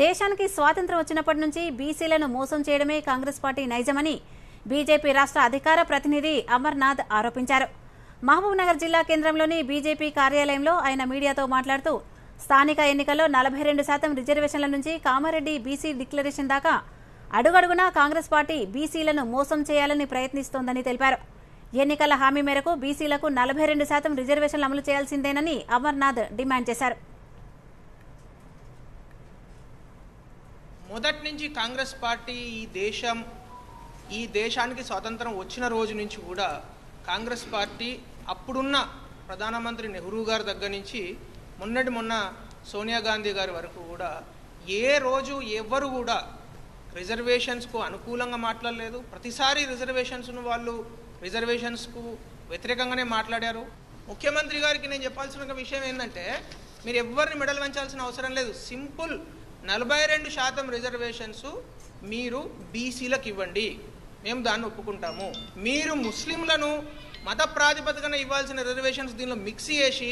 దేశానికి స్వాతంత్రం వచ్చినప్పటి నుంచి బీసీలను మోసం చేయడమే కాంగ్రెస్ పార్టీ నైజమని బీజేపీ రాష్ట్ర అధికార ప్రతినిధి అమర్నాథ్ ఆరోపించారు. మహబూబ్నగర్ జిల్లా కేంద్రంలోని బీజేపీ కార్యాలయంలో ఆయన మీడియాతో మాట్లాడుతూ స్థానిక ఎన్నికల్లో నలభై రెండు శాతం రిజర్వేషన్ల నుంచి కామారెడ్డి బీసీ డిక్లరేషన్ దాకా అడుగడుగునా కాంగ్రెస్ పార్టీ బీసీలను మోసం చేయాలని ప్రయత్నిస్తోందని తెలిపారు. ఎన్నికల హామీ మేరకు బీసీలకు నలభై రెండు శాతం రిజర్వేషన్లు అమలు చేయాల్సిందేనని అమర్నాథ్ డిమాండ్ చేశారు. మొదటి నుంచి కాంగ్రెస్ పార్టీ ఈ దేశం ఈ దేశానికి స్వాతంత్రం వచ్చిన రోజు నుంచి కూడా కాంగ్రెస్ పార్టీ అప్పుడున్న ప్రధానమంత్రి నెహ్రూ గారి దగ్గర నుంచి మొన్నటి మొన్న సోనియా గాంధీ గారి వరకు కూడా ఏ రోజు ఎవ్వరు కూడా రిజర్వేషన్స్కు అనుకూలంగా మాట్లాడలేదు. ప్రతిసారి రిజర్వేషన్స్ను వాళ్ళు రిజర్వేషన్స్కు వ్యతిరేకంగానే మాట్లాడారు. ముఖ్యమంత్రి గారికి నేను చెప్పాల్సిన ఒక విషయం ఏంటంటే మీరు ఎవరిని మెడల్ వంచాల్సిన అవసరం లేదు. సింపుల్ నలభై రెండు శాతం రిజర్వేషన్స్ మీరు బీసీలకు ఇవ్వండి మేము దాన్ని ఒప్పుకుంటాము. మీరు ముస్లింలను మత ప్రాతిపదికన ఇవ్వాల్సిన రిజర్వేషన్స్ దీనిలో మిక్స్ చేసి